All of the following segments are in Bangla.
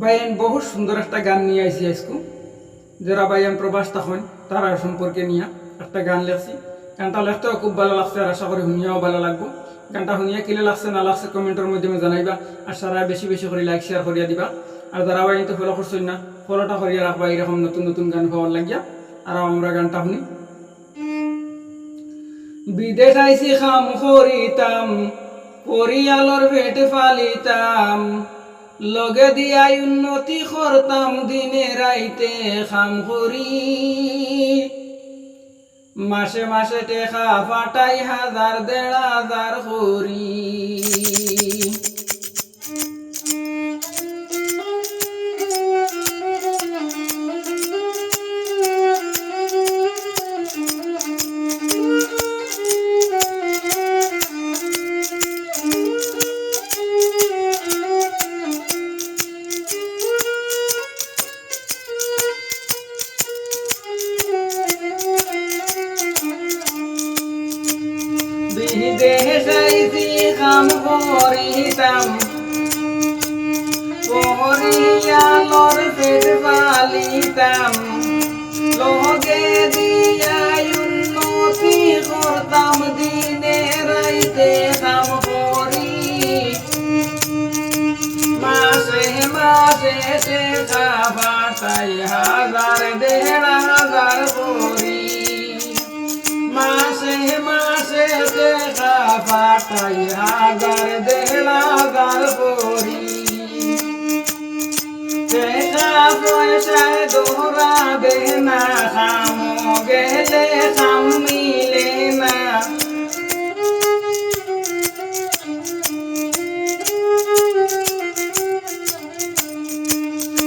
বাইন বহুত সুন্দর একটা গান নিয়ে আইসি আজকু। যারা বাইয়ান প্রবাস তখন, তারা সম্পর্কে নিয়ে একটা গান লেখছি। গানটা লেখতেও খুব ভালো লাগছে আর আশা করি শুনিয়াও ভালো লাগবো। গানটা শুনিয়া কিলে লাগছে না লাগছে কমেন্টের মাধ্যমে জানাইবা আর সারা বেশি বেশি করে লাইক শেয়ার করিয়া দিবা। আর যারা বাইন তো ফলো করছেন না, ফলোটা করিয়া রাখবা, এরকম নতুন নতুন গান পাওয়ার লাগিয়া। আর আমরা গানটা শুনি। বিদেশ আইসি খাম করিতাম পরিয়ালর ভেটে ফালিতাম। লগে দিয়াই উন্নতি করতাম দিনে রাইতে খাম করি। মাসে মাসে টেকা ফাটাই হাজার দেড় হাজার করি। করিতাম। পরিয়ালর পেট পালিতাম লগে দিয়াই উন্নতি করতাম, দিনে রাইতে কাম করি। মাসে মাসে টেকা পাঠাই হাজার দেড় পাঠাই হাজার দেড় হাজার করি টাকা পয়সায় দৌড়াবে না খাম গেলে খাম মিলে না।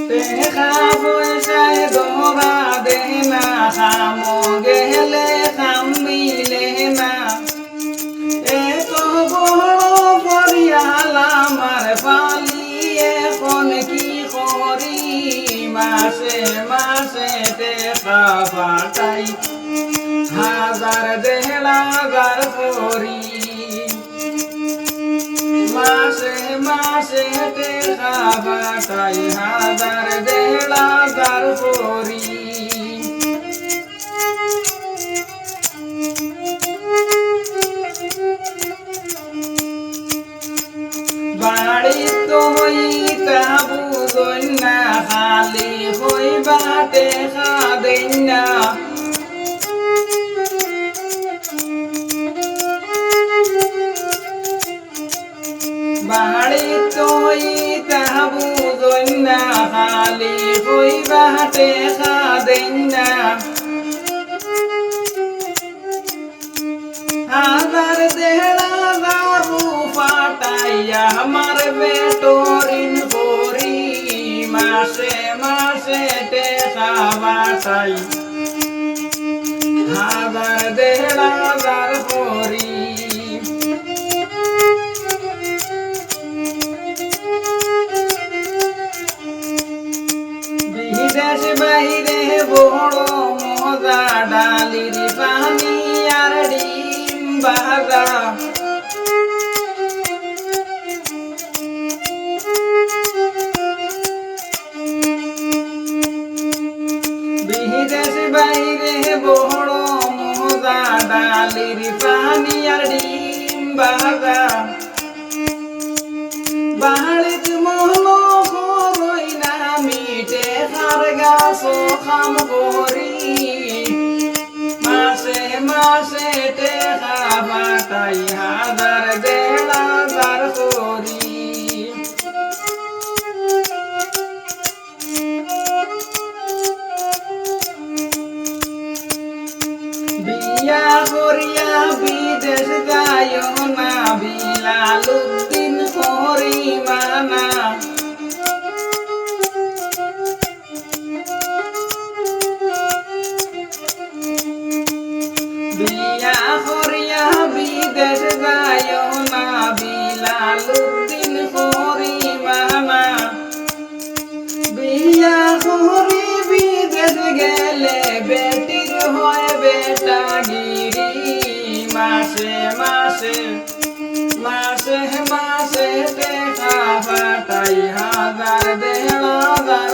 টাকা পয়সায় দৌড়াবে না খাম গেলে মাসে মাসে টেকা পাঠাই হাজার হাজার করি মাসে মাসে টেকা পাঠাই হাজার হাজার করি বাড়ি তো হইতা বুঝই না খালি হই বাটে খাদেন বাড়ি তো হইতা বুঝই খালি হই বাটে খাদেন না। হাজার দেড় ফাটাইয়া আমার করি মাসে মাসে টেকা বাটাই হাজার দেড় হাজার করি। বিদেশ বাহিরে বড় মজা, ডালির পানি আর ডিম বাজা বাইরে বড় মজা, ডালির পানি ডিম বাজা বাড়িত মহল করই না মিটে খার গাছ খাম করি মাসে মাসে টেকা বাটাই, হাজার দেড় হাজার করি। বিয়া করিয়া বিদেশ না বিলাল উদ্দিন করি বিয়া করি বিদেশ গেলে বেটির হয় বেটা গিরি। মাসে মাসে মাসে মাসে মাসে ফাটাই হাজার দেড় হাজার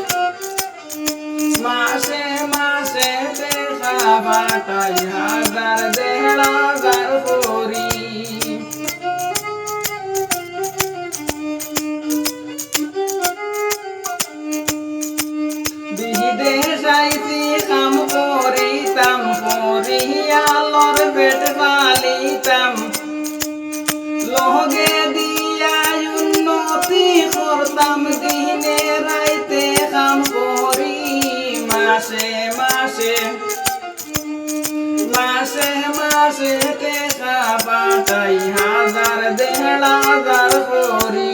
মাসে মাসে দেখা ফাটাই হাজার দেড় হাজার করি। মাসে মাসে টেকা পাঠাই হাজার দেড় হাজার করি।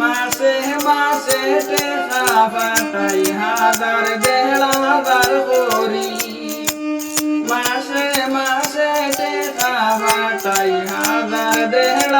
মাসে মাসে টেকা পাঠাই হাজার দেড় হাজার করি মাসে মাসে টেকা পাঠাই হাজার দেড়